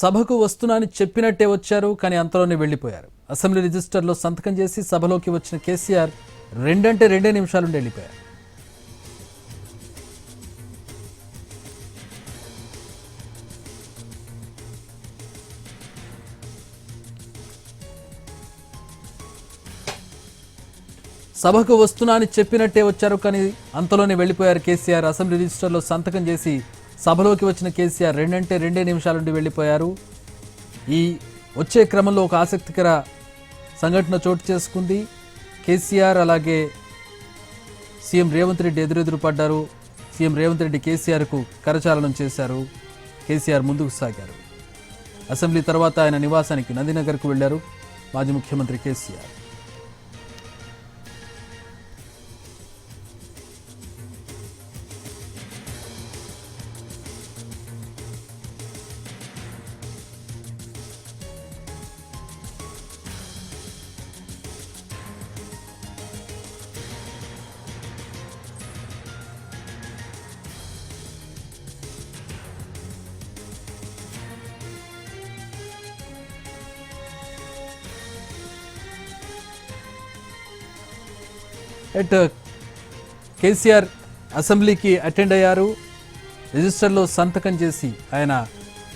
సభకు వస్తున్నానని చెప్పినట్టే వచ్చారు కానీ అంతలోనే వెళ్ళిపోయారు. అసెంబ్లీ రిజిస్టర్లో సంతకం చేసి సభలోకి వచ్చిన కేసీఆర్ రెండంటే రెండే నిమిషాలుండి వెళ్ళిపోయారు. సభకు వస్తున్నా అని చెప్పినట్టే వచ్చారు కానీ అంతలోనే వెళ్ళిపోయారు కేసీఆర్. అసెంబ్లీ రిజిస్టర్లో సంతకం చేసి సభలోకి వచ్చిన కేసీఆర్ రెండంటే రెండే నిమిషాలుండి వెళ్ళిపోయారు. ఈ వచ్చే క్రమంలో ఒక ఆసక్తికర సంఘటన చోటు చేసుకుంది. కేసీఆర్ అలాగే సీఎం రేవంత్ రెడ్డి ఎదురెదురు పడ్డారు. సీఎం రేవంత్ రెడ్డి కేసీఆర్కు కరచాలనం చేశారు. కేసీఆర్ ముందుకు సాగారు. అసెంబ్లీ తర్వాత ఆయన నివాసానికి నందినగర్కు వెళ్ళారు మాజీ ముఖ్యమంత్రి కేసీఆర్. ఎట్ uh, కేసీఆర్ అసెంబ్లీకి అటెండ్ అయ్యారు. రిజిస్టర్లో సంతకం చేసి ఆయన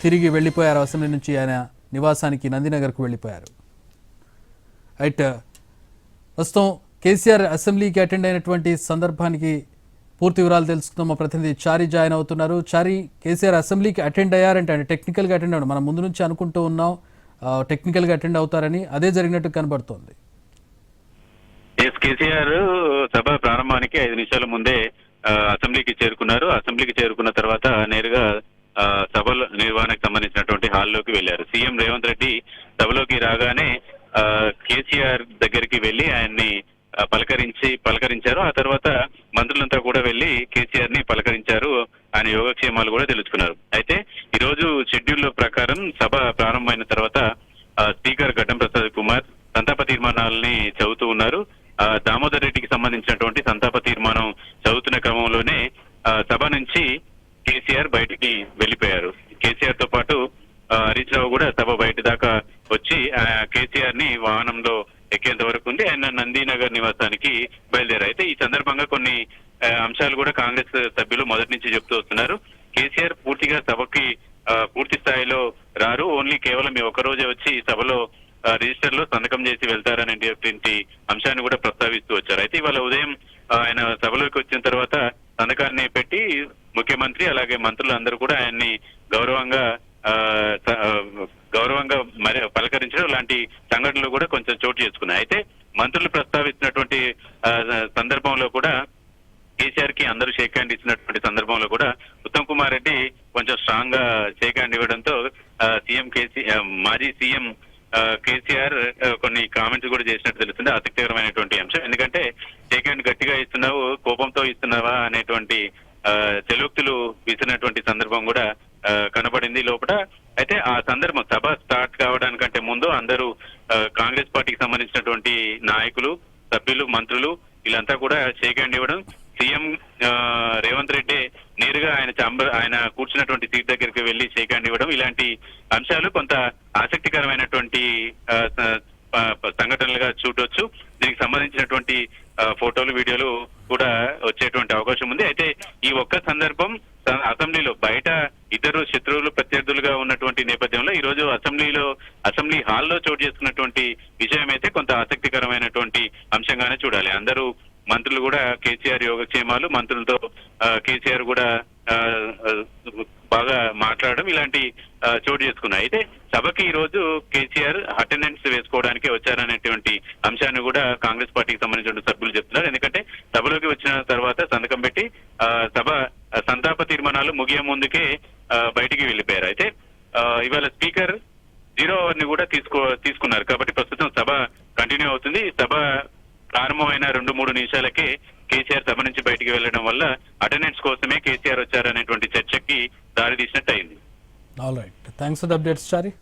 తిరిగి వెళ్ళిపోయారు. అసెంబ్లీ నుంచి ఆయన నివాసానికి నందినగర్కు వెళ్ళిపోయారు. అట్ uh, ప్రస్తుతం కేసీఆర్ అసెంబ్లీకి అటెండ్ అయినటువంటి సందర్భానికి పూర్తి వివరాలు తెలుసుకుందాం. మా ప్రతినిధి చారి జాయిన్ అవుతున్నారు. చారి కేసీఆర్ అసెంబ్లీకి అటెండ్ అయ్యారంటే అంటే టెక్నికల్గా అటెండ్ అవ్వడం. మనం ముందు నుంచి అనుకుంటూ ఉన్నాం. టెక్నికల్గా అటెండ్ అవుతారని. అదే జరిగినట్టు కనబడుతోంది. కేసీఆర్ సభ ప్రారంభానికి ఐదు నిమిషాల ముందే అసెంబ్లీకి చేరుకున్నారు. అసెంబ్లీకి చేరుకున్న తర్వాత నేరుగా ఆ, సభ నిర్వహణకు సంబంధించినటువంటి హాల్లోకి వెళ్ళారు సీఎం రేవంత్ రెడ్డి సభలోకి రాగానే కేసీఆర్ దగ్గరికి వెళ్ళి ఆయన్ని పలకరించి పలకరించారు. ఆ తర్వాత మంత్రులంతా కూడా వెళ్ళి కేసీఆర్ని పలకరించారు. ఆయన యోగక్షేమాలు కూడా తెలుసుకున్నారు. అయితే ఈ రోజు షెడ్యూల్ ప్రకారం సభ ప్రారంభమైన తర్వాత స్పీకర్ ఘటం ప్రసాద్ కుమార్ సంతాప తీర్మానాలని చదువుతూ ఉన్నారు. రెడ్డికి సంబంధించినటువంటి సంతాప తీర్మానం చదువుతున్న క్రమంలోనే సభ నుంచి కేసీఆర్ బయటికి వెళ్ళిపోయారు కేసీఆర్తో పాటు హరీష్ రావు కూడా సభ బయట దాకా వచ్చి కేసీఆర్ని వాహనంలో ఎక్కేంత వరకు ఉంది. ఆయన నందీనగర్ నివాసానికి బయలుదేరారు. అయితే ఈ సందర్భంగా కొన్ని అంశాలు కూడా కాంగ్రెస్ సభ్యులు మొదటి నుంచి చెప్తూ వస్తున్నారు. కేసీఆర్ పూర్తిగా సభకి పూర్తి స్థాయిలో రారు. ఓన్లీ కేవలం ఈ ఒక్క రోజే వచ్చి సభలో రిజిస్టర్లో సంతకం చేసి వెళ్తారనేటువంటి అంశాన్ని కూడా ప్రస్తావిస్తూ వచ్చారు. అయితే ఇవాళ ఉదయం ఆయన సభలోకి వచ్చిన తర్వాత సంతకాన్ని పెట్టి ముఖ్యమంత్రి అలాగే మంత్రులు అందరూ కూడా ఆయన్ని గౌరవంగా ఆ, గౌరవంగా మరి పలకరించడం లాంటి సంఘటనలు కూడా కొంచెం చోటు చేసుకున్నాయి. అయితే మంత్రులు ప్రస్తావిస్తున్నటువంటి సందర్భంలో కూడా కేసీఆర్కి అందరూ షేక్ హ్యాండ్ ఇచ్చినటువంటి సందర్భంలో కూడా ఉత్తమ్ కుమార్ రెడ్డి కొంచెం స్ట్రాంగ్గా షేక్ హ్యాండ్ ఇవ్వడంతో ఆ, సీఎం కేసీ మాజీ సీఎం కేసీఆర్ కొన్ని కామెంట్స్ కూడా చేసినట్టు తెలుస్తుంది. ఆసక్తికరమైనటువంటి అంశం. ఎందుకంటే షేక్ హ్యాండ్ గట్టిగా ఇస్తున్నావు కోపంతో ఇస్తున్నావా అనేటువంటి ఆ, చెలోక్తులు విసిరినటువంటి సందర్భం కూడా కనబడింది లోపల. అయితే ఆ సందర్భం సభ స్టార్ట్ కావడానికంటే ముందు అందరూ కాంగ్రెస్ పార్టీకి సంబంధించినటువంటి నాయకులు సభ్యులు మంత్రులు వీళ్ళంతా కూడా షేక్ హ్యాండ్ ఇవ్వడం. సీఎం ఆ, రేవంత్ రెడ్డి నేరుగా ఆయన చాంబర్ ఆయన కూర్చున్నటువంటి సీట్ దగ్గరికి వెళ్ళి షేక్ హ్యాండ్ ఇవ్వడం ఇలాంటి అంశాలు కొంత ఆసక్తికరమైనటువంటి సంఘటనలుగా చూడొచ్చు. దీనికి సంబంధించినటువంటి ఫోటోలు వీడియోలు కూడా వచ్చేటువంటి అవకాశం ఉంది. అయితే ఈ ఒక్క సందర్భం అసెంబ్లీలో బయట ఇద్దరు శత్రువులు ప్రత్యర్థులుగా ఉన్నటువంటి నేపథ్యంలో ఈ రోజు అసెంబ్లీలో అసెంబ్లీ హాల్లో చోటు చేసుకున్నటువంటి విషయం అయితే కొంత ఆసక్తికరమైనటువంటి అంశంగానే చూడాలి. అందరూ మంత్రులు కూడా కేసీఆర్ యోగక్షేమాలు మంత్రులతో కేసీఆర్ కూడా బాగా మాట్లాడడం ఇలాంటి చోటు చేసుకున్నాయి. అయితే సభకి ఈ రోజు కేసీఆర్ అటెండెన్స్ వేసుకోవడానికి వచ్చారనేటువంటి అంశాన్ని కూడా కాంగ్రెస్ పార్టీకి సంబంధించిన సభ్యులు చెప్తున్నారు. ఎందుకంటే సభలోకి వచ్చిన తర్వాత సంతకం పెట్టి సభ సంతాప తీర్మానాలు ముగియ ముందుకే బయటికి వెళ్ళిపోయారు. అయితే ఇవాళ స్పీకర్ జీరో అవర్ని కూడా తీసుకో తీసుకున్నారు. కాబట్టి ప్రస్తుతం సభ కంటిన్యూ అవుతుంది. సభ ప్రారంభమైన రెండు మూడు నిమిషాలకే కేసీఆర్ సభ నుంచి బయటికి వెళ్ళడం వల్ల అటెండెన్స్ కోసమే కేసీఆర్ వచ్చారనేటువంటి చర్చకి దారి తీసినట్టు అయింది all right thanks for updates Chari